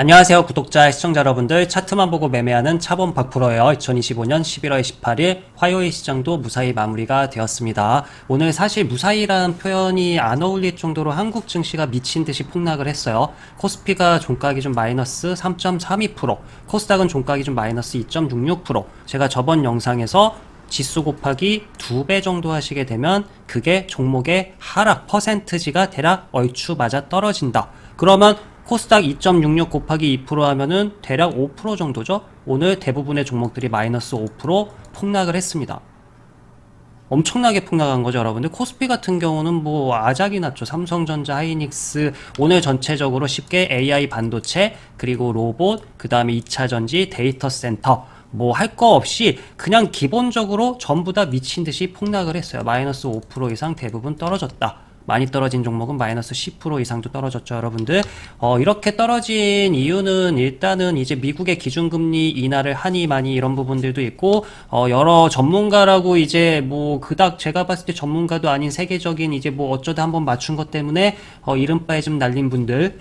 안녕하세요 구독자 시청자 여러분들. 차트만 보고 매매하는 차범 박프로예요. 2025년 11월 18일 화요일 시장도 무사히 마무리가 되었습니다. 오늘 사실 무사히라는 표현이 안 어울릴 정도로 한국 증시가 미친 듯이 폭락을 했어요. 코스피가 종가 기준 마이너스 3.32% 코스닥은 종가 기준 마이너스 2.66% 제가 저번 영상에서 지수 곱하기 두 배 정도 하시게 되면 그게 종목의 하락 퍼센트지가 대략 얼추 맞아 떨어진다. 그러면 코스닥 2.66 곱하기 2% 하면은 대략 5% 정도죠. 오늘 대부분의 종목들이 마이너스 5% 폭락을 했습니다. 엄청나게 폭락한 거죠, 여러분들. 코스피 같은 경우는 뭐 아작이 났죠. 삼성전자, 하이닉스 오늘 전체적으로 쉽게 AI 반도체 그리고 로봇, 그 다음에 2차 전지, 데이터 센터 뭐 할 거 없이 그냥 기본적으로 전부 다 미친 듯이 폭락을 했어요. 마이너스 5% 이상 대부분 떨어졌다. 많이 떨어진 종목은 마이너스 10% 이상도 떨어졌죠, 여러분들. 어, 이렇게 떨어진 이유는 일단은 이제 미국의 기준금리 인하를 하니 많이 이런 부분들도 있고, 어, 여러 전문가라고 이제 뭐 그닥 제가 봤을 때 전문가도 아닌 세계적인 이제 뭐 어쩌다 한번 맞춘 것 때문에 어, 이른바에 좀 날린 분들,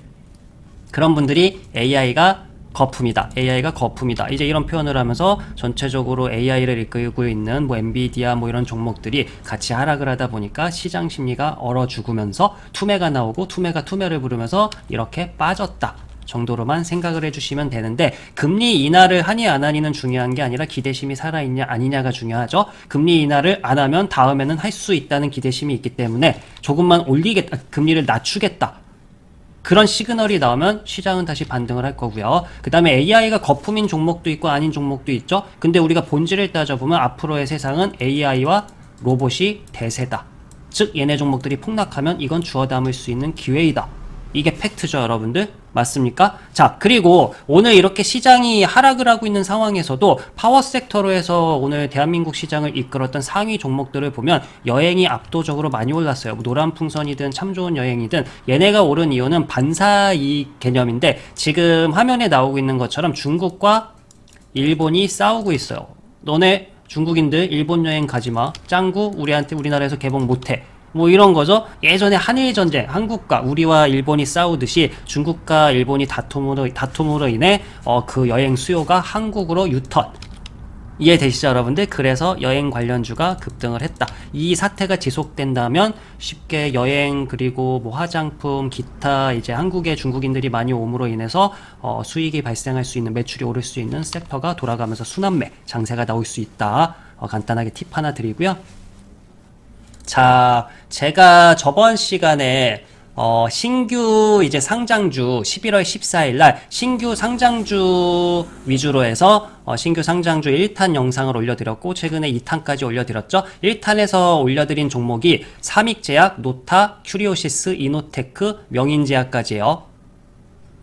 그런 분들이 AI가 거품이다. AI가 거품이다. 이제 이런 표현을 하면서 전체적으로 AI를 이끌고 있는 뭐 엔비디아 뭐 이런 종목들이 같이 하락을 하다 보니까 시장 심리가 얼어 죽으면서 투매가 나오고 투매가 투매를 부르면서 이렇게 빠졌다. 정도로만 생각을 해주시면 되는데 금리 인하를 하니 안 하니는 중요한 게 아니라 기대심이 살아있냐 아니냐가 중요하죠. 금리 인하를 안 하면 다음에는 할 수 있다는 기대심이 있기 때문에 조금만 올리겠다, 금리를 낮추겠다. 그런 시그널이 나오면 시장은 다시 반등을 할 거고요. 그 다음에 AI가 거품인 종목도 있고 아닌 종목도 있죠. 근데 우리가 본질을 따져보면 앞으로의 세상은 AI와 로봇이 대세다. 즉 얘네 종목들이 폭락하면 이건 주워 담을 수 있는 기회이다. 이게 팩트죠, 여러분들? 맞습니까? 자, 그리고 오늘 이렇게 시장이 하락을 하고 있는 상황에서도 파워 섹터로 해서 오늘 대한민국 시장을 이끌었던 상위 종목들을 보면 여행이 압도적으로 많이 올랐어요. 뭐 노란 풍선이든 참 좋은 여행이든 얘네가 오른 이유는 반사 이익 개념인데 지금 화면에 나오고 있는 것처럼 중국과 일본이 싸우고 있어요. 너네 중국인들 일본 여행 가지 마. 짱구 우리한테 우리나라에서 개봉 못 해. 뭐 이런 거죠. 예전에 한일 전쟁, 한국과 우리와 일본이 싸우듯이 중국과 일본이 다툼으로 다툼으로 인해 어, 그 여행 수요가 한국으로 유턴. 이해되시죠, 여러분들? 그래서 여행 관련주가 급등을 했다. 이 사태가 지속된다면 쉽게 여행 그리고 뭐 화장품, 기타 이제 한국에 중국인들이 많이 옴으로 인해서 어, 수익이 발생할 수 있는 매출이 오를 수 있는 섹터가 돌아가면서 순환매 장세가 나올 수 있다. 어, 간단하게 팁 하나 드리고요. 자, 제가 저번 시간에 어, 신규 이제 상장주 11월 14일 날 신규 상장주 위주로 해서 어, 신규 상장주 1탄 영상을 올려드렸고 최근에 2탄까지 올려드렸죠. 1탄에서 올려드린 종목이 삼익제약, 노타, 큐리오시스, 이노테크, 명인제약까지예요.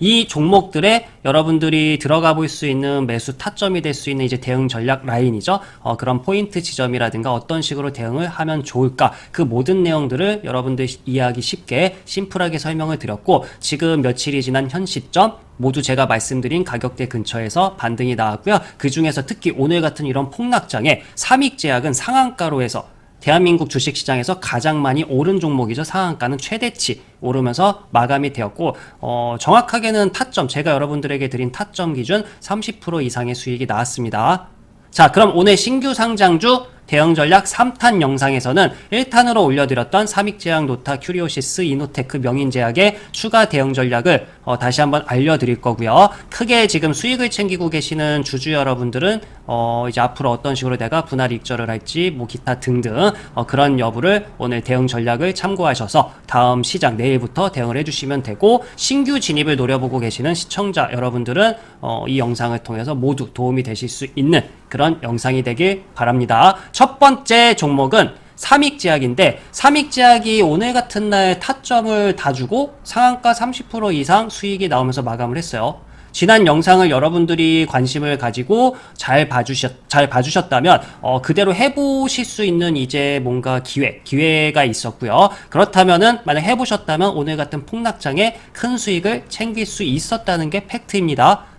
이 종목들에 여러분들이 들어가 볼 수 있는 매수 타점이 될 수 있는 이제 대응 전략 라인이죠. 어, 그런 포인트 지점이라든가 어떤 식으로 대응을 하면 좋을까 그 모든 내용들을 여러분들 이해하기 쉽게 심플하게 설명을 드렸고 지금 며칠이 지난 현 시점 모두 제가 말씀드린 가격대 근처에서 반등이 나왔고요. 그 중에서 특히 오늘 같은 이런 폭락장에 삼익제약은 상한가로 해서 대한민국 주식시장에서 가장 많이 오른 종목이죠. 상한가는 최대치 오르면서 마감이 되었고 어, 정확하게는 타점 제가 여러분들에게 드린 타점 기준 30% 이상의 수익이 나왔습니다. 자, 그럼 오늘 신규 상장주 대응 전략 3탄 영상에서는 1탄으로 올려드렸던 삼익제약, 노타, 큐리오시스, 이노테크, 명인제약의 추가 대응 전략을 어, 다시 한번 알려드릴 거고요. 크게 지금 수익을 챙기고 계시는 주주 여러분들은 어, 이제 앞으로 어떤 식으로 내가 분할 익절을 할지, 뭐 기타 등등 어, 그런 여부를 오늘 대응 전략을 참고하셔서 다음 시장 내일부터 대응을 해주시면 되고 신규 진입을 노려보고 계시는 시청자 여러분들은 어, 이 영상을 통해서 모두 도움이 되실 수 있는 그런 영상이 되길 바랍니다. 첫 번째 종목은 삼익제약인데 삼익제약이 오늘 같은 날 타점을 다 주고 상한가 30% 이상 수익이 나오면서 마감을 했어요. 지난 영상을 여러분들이 관심을 가지고 잘 봐주셨 잘 봐주셨다면 어, 그대로 해보실 수 있는 이제 뭔가 기회 기회가 있었고요. 그렇다면은 만약 해보셨다면 오늘 같은 폭락장에 큰 수익을 챙길 수 있었다는 게 팩트입니다.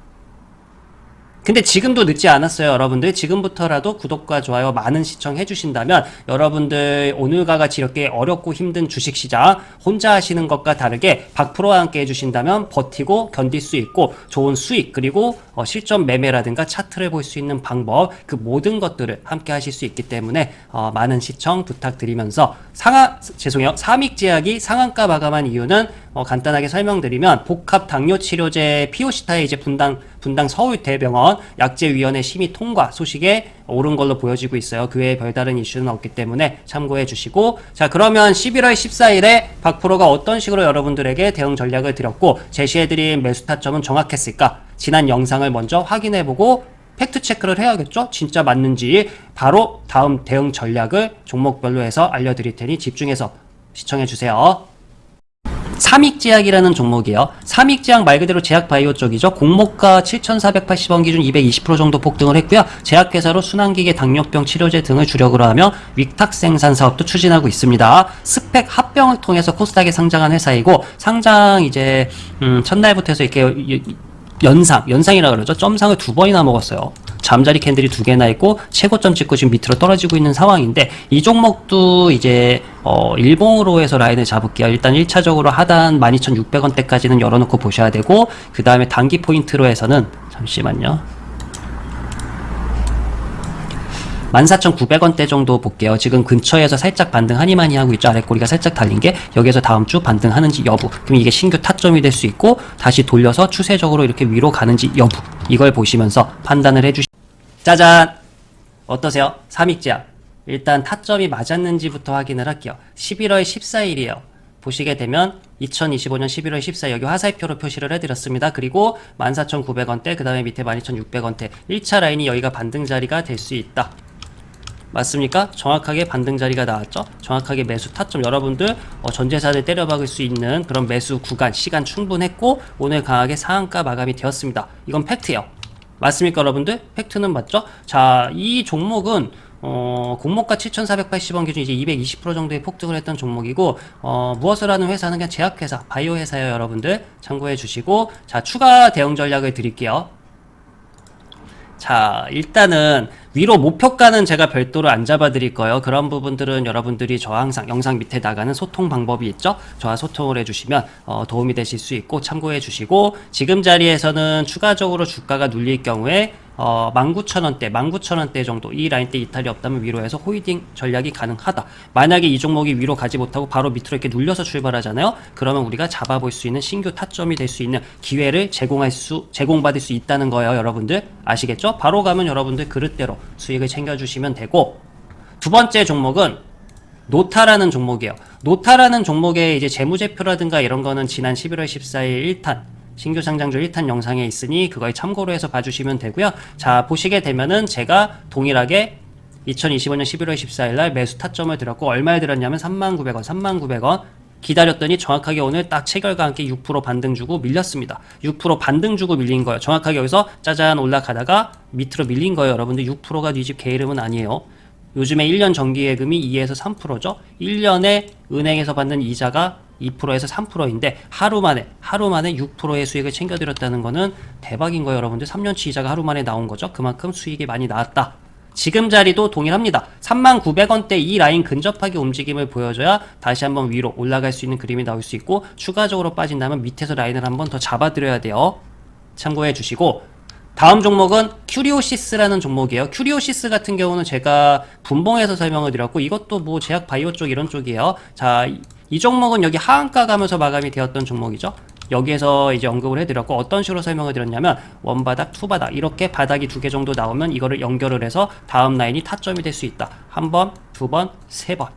근데 지금도 늦지 않았어요, 여러분들. 지금부터라도 구독과 좋아요 많은 시청해 주신다면 여러분들 오늘과 같이 이렇게 어렵고 힘든 주식 시장 혼자 하시는 것과 다르게 박프로와 함께 해주신다면 버티고 견딜 수 있고 좋은 수익 그리고 어, 실전 매매라든가 차트를 볼 수 있는 방법 그 모든 것들을 함께 하실 수 있기 때문에 어, 많은 시청 부탁드리면서 상하 죄송해요 삼익 제약이 상한가 마감한 이유는 어, 간단하게 설명드리면 복합 당뇨 치료제 피오시타의 이제 분당 분당 서울대병원 약제위원회 심의 통과 소식에 옳은 걸로 보여지고 있어요. 그 외에 별다른 이슈는 없기 때문에 참고해 주시고 자 그러면 11월 14일에 박프로가 어떤 식으로 여러분들에게 대응 전략을 드렸고 제시해드린 매수 타점은 정확했을까? 지난 영상을 먼저 확인해보고 팩트 체크를 해야겠죠? 진짜 맞는지 바로 다음 대응 전략을 종목별로 해서 알려드릴 테니 집중해서 시청해 주세요. 삼익제약이라는 종목이에요. 삼익제약 말 그대로 제약 바이오 쪽이죠. 공모가 7,480원 기준 220% 정도 폭등을 했고요. 제약회사로 순환기계 당뇨병 치료제 등을 주력으로 하며 위탁 생산 사업도 추진하고 있습니다. 스펙 합병을 통해서 코스닥에 상장한 회사이고 상장 이제 음, 첫날부터 해서 이렇게 연상, 연상이라 그러죠. 점상을 두 번이나 먹었어요. 잠자리 캔들이 두 개나 있고 최고점 찍고 지금 밑으로 떨어지고 있는 상황인데 이 종목도 이제 어 일봉으로 해서 라인을 잡을게요. 일단 1차적으로 하단 12,600원대까지는 열어놓고 보셔야 되고 그 다음에 단기 포인트로 해서는 잠시만요. 14,900원대 정도 볼게요. 지금 근처에서 살짝 반등 하니마니 하고 있죠. 아랫꼬리가 살짝 달린 게 여기에서 다음 주 반등하는지 여부. 그럼 이게 신규 타점이 될 수 있고 다시 돌려서 추세적으로 이렇게 위로 가는지 여부. 이걸 보시면서 판단을 해주시. 짜잔. 어떠세요? 삼익제약. 일단 타점이 맞았는지부터 확인을 할게요. 11월 14일이에요. 보시게 되면 2025년 11월 14일 여기 화살표로 표시를 해드렸습니다. 그리고 14,900원대, 그 다음에 밑에 12,600원대. 1차 라인이 여기가 반등 자리가 될 수 있다. 맞습니까? 정확하게 반등 자리가 나왔죠? 정확하게 매수 타점 여러분들 어, 전재산을 때려박을 수 있는 그런 매수 구간 시간 충분했고 오늘 강하게 상한가 마감이 되었습니다. 이건 팩트예요. 맞습니까 여러분들? 팩트는 맞죠? 자, 이 종목은 어, 공모가 7,480원 기준 이제 220% 정도의 폭등을 했던 종목이고 어, 무엇을 하는 회사는 그냥 제약회사, 바이오 회사예요, 여러분들. 참고해 주시고 자, 추가 대응 전략을 드릴게요. 자, 일단은 위로 목표가는 제가 별도로 안 잡아 드릴 거예요. 그런 부분들은 여러분들이 저 항상 영상 밑에 나가는 소통 방법이 있죠. 저와 소통을 해주시면 어, 도움이 되실 수 있고 참고해 주시고 지금 자리에서는 추가적으로 주가가 눌릴 경우에 어, 19,000원대, 19,000원대 정도 이 라인대 이탈이 없다면 위로 해서 호이딩 전략이 가능하다. 만약에 이 종목이 위로 가지 못하고 바로 밑으로 이렇게 눌려서 출발하잖아요. 그러면 우리가 잡아볼 수 있는 신규 타점이 될 수 있는 기회를 제공할 수, 제공받을 수 있다는 거예요. 여러분들 아시겠죠? 바로 가면 여러분들 그릇대로 수익을 챙겨 주시면 되고 두 번째 종목은 노타라는 종목이에요. 노타라는 종목의 이제 재무제표라든가 이런 거는 지난 11월 14일 1탄 신규 상장주 1탄 영상에 있으니 그걸 참고로 해서 봐주시면 되고요. 자 보시게 되면은 제가 동일하게 2025년 11월 14일 날 매수 타점을 들었고 얼마에 들었냐면 39,900원, 39,900원 기다렸더니 정확하게 오늘 딱 체결과 함께 6% 반등 주고 밀렸습니다. 6% 반등 주고 밀린 거예요. 정확하게 여기서 짜잔 올라가다가 밑으로 밀린 거예요. 여러분들 6%가 뒤집 게으름은 아니에요. 요즘에 1년 정기예금이 2에서 3%죠. 1년에 은행에서 받는 이자가 2%에서 3%인데 하루 만에 하루 만에 6%의 수익을 챙겨드렸다는 거는 대박인 거예요, 여러분들. 3년치 이자가 하루 만에 나온 거죠. 그만큼 수익이 많이 나왔다. 지금 자리도 동일합니다. 39,900원대 이 라인 근접하게 움직임을 보여줘야 다시 한번 위로 올라갈 수 있는 그림이 나올 수 있고 추가적으로 빠진다면 밑에서 라인을 한번 더 잡아드려야 돼요. 참고해 주시고 다음 종목은 큐리오시스라는 종목이에요. 큐리오시스 같은 경우는 제가 분봉에서 설명을 드렸고 이것도 뭐 제약 바이오 쪽 이런 쪽이에요. 자, 이, 이 종목은 여기 하한가 가면서 마감이 되었던 종목이죠. 여기에서 이제 언급을 해드렸고 어떤 식으로 설명을 드렸냐면 원바닥, 투바닥 이렇게 바닥이 두 개 정도 나오면 이거를 연결을 해서 다음 라인이 타점이 될 수 있다. 한 번, 두 번, 세 번.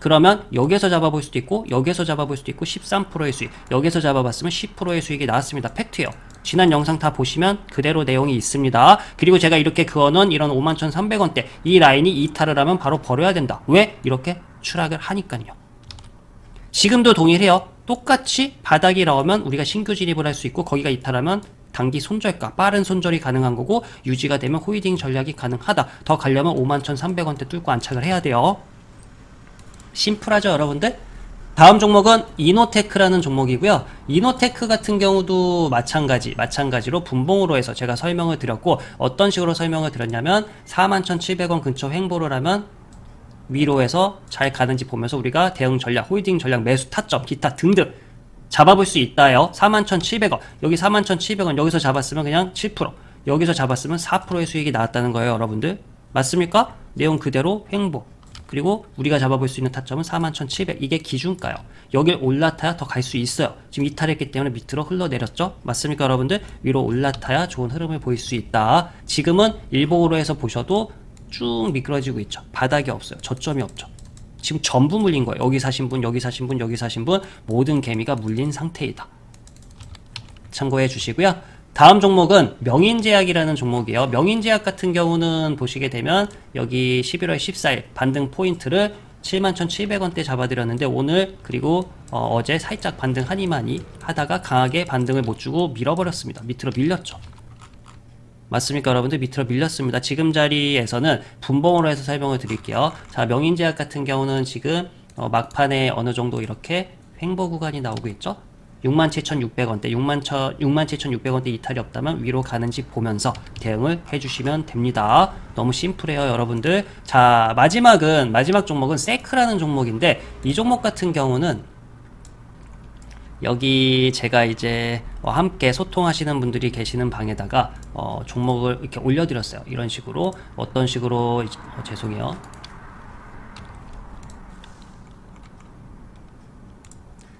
그러면 여기에서 잡아볼 수도 있고 여기에서 잡아볼 수도 있고 13%의 수익 여기에서 잡아봤으면 10%의 수익이 나왔습니다 팩트예요 지난 영상 다 보시면 그대로 내용이 있습니다 그리고 제가 이렇게 그어놓은 이런 51,300원대 이 라인이 이탈을 하면 바로 버려야 된다 왜? 이렇게 추락을 하니까요 지금도 동일해요 똑같이 바닥이 나오면 우리가 신규 진입을 할 수 있고 거기가 이탈하면 단기 손절가 빠른 손절이 가능한 거고 유지가 되면 호이딩 전략이 가능하다 더 가려면 51,300원대 뚫고 안착을 해야 돼요 심플하죠 여러분들? 다음 종목은 이노테크라는 종목이고요. 이노테크 같은 경우도 마찬가지, 마찬가지로 분봉으로 해서 제가 설명을 드렸고 어떤 식으로 설명을 드렸냐면 41,700원 근처 횡보를 하면 위로 해서 잘 가는지 보면서 우리가 대응 전략, 홀딩 전략, 매수 타점, 기타 등등 잡아볼 수 있다요. 41,700원. 여기 41,700원 여기서 잡았으면 그냥 7%. 여기서 잡았으면 4%의 수익이 나왔다는 거예요, 여러분들. 맞습니까? 내용 그대로 횡보. 그리고 우리가 잡아볼 수 있는 타점은 41,700. 이게 기준가요. 여길 올라타야 더 갈 수 있어요. 지금 이탈했기 때문에 밑으로 흘러내렸죠? 맞습니까, 여러분들? 위로 올라타야 좋은 흐름을 보일 수 있다. 지금은 일봉으로 해서 보셔도 쭉 미끄러지고 있죠. 바닥이 없어요. 저점이 없죠. 지금 전부 물린 거예요. 여기 사신 분, 여기 사신 분, 여기 사신 분 모든 개미가 물린 상태이다. 참고해 주시고요. 다음 종목은 명인제약이라는 종목이에요. 명인제약 같은 경우는 보시게 되면 여기 11월 14일 반등 포인트를 71,700원대 잡아드렸는데 오늘 그리고 어, 제 살짝 반등 하니마니 하다가 강하게 반등을 못 주고 밀어버렸습니다. 밑으로 밀렸죠. 맞습니까 여러분들? 밑으로 밀렸습니다. 지금 자리에서는 분봉으로 해서 설명을 드릴게요. 자 명인제약 같은 경우는 지금 어, 막판에 어느 정도 이렇게 횡보 구간이 나오고 있죠? 67,600원대. 67,600원대 이탈이 없다면 위로 가는지 보면서 대응을 해주시면 됩니다. 너무 심플해요 여러분들. 자 마지막은 마지막 종목은 세크라는 종목인데 이 종목 같은 경우는 여기 제가 이제 어, 함께 소통하시는 분들이 계시는 방에다가 어, 종목을 이렇게 올려드렸어요. 이런 식으로 어떤 식으로 어, 죄송해요.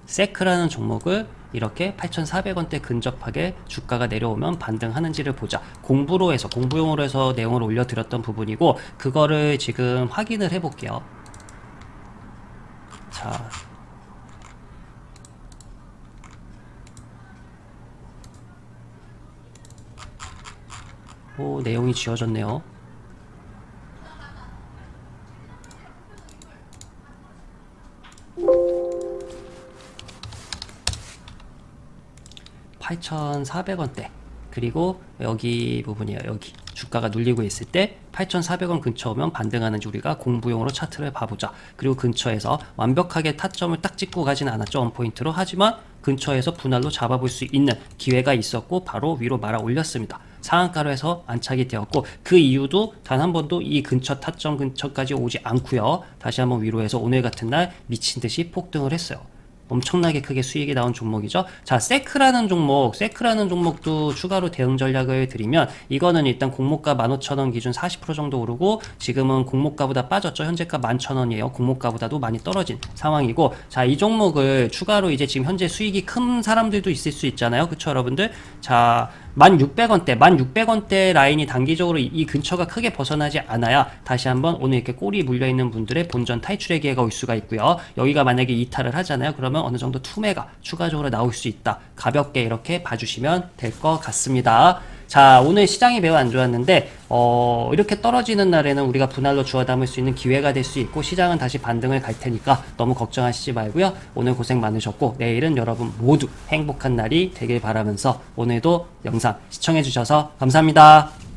세크라는 종목을 이렇게 8,400원대 근접하게 주가가 내려오면 반등하는지를 보자. 공부로 해서 공부용으로 해서 내용을 올려드렸던 부분이고 그거를 지금 확인을 해볼게요. 자, 오, 내용이 지워졌네요. (8,400원대) 그리고 여기 부분이에요. 여기 주가가 눌리고 있을 때 8,400원 근처 오면 반등하는지 우리가 공부용으로 차트를 봐보자. 그리고 근처에서 완벽하게 타점을 딱 찍고 가진 않았죠 원포인트로. 하지만 근처에서 분할로 잡아볼 수 있는 기회가 있었고 바로 위로 말아 올렸습니다 상한가로 해서 안착이 되었고 그 이유도 단 한 번도 이 근처 타점 근처까지 오지 않고요 다시 한번 위로 해서 오늘 같은 날 미친 듯이 폭등을 했어요 엄청나게 크게 수익이 나온 종목이죠. 자, 세크라는 종목, 세크라는 종목도 추가로 대응 전략을 드리면 이거는 일단 공모가 15,000원 기준 40% 정도 오르고 지금은 공모가보다 빠졌죠. 현재가 11,000원이에요. 공모가보다도 많이 떨어진 상황이고 자, 이 종목을 추가로 이제 지금 현재 수익이 큰 사람들도 있을 수 있잖아요. 그쵸, 여러분들? 자, 1,600원대, 1,600원대 라인이 단기적으로 이, 이 근처가 크게 벗어나지 않아야 다시 한번 오늘 이렇게 꼬리 물려있는 분들의 본전 탈출의 기회가 올 수가 있고요. 여기가 만약에 이탈을 하잖아요. 그러면 어느 정도 투매가 추가적으로 나올 수 있다. 가볍게 이렇게 봐주시면 될 것 같습니다. 자, 오늘 시장이 매우 안 좋았는데, 어, 이렇게 떨어지는 날에는 우리가 분할로 주워 담을 수 있는 기회가 될 수 있고, 시장은 다시 반등을 갈 테니까 너무 걱정하시지 말고요. 오늘 고생 많으셨고, 내일은 여러분 모두 행복한 날이 되길 바라면서 오늘도 영상 시청해 주셔서 감사합니다.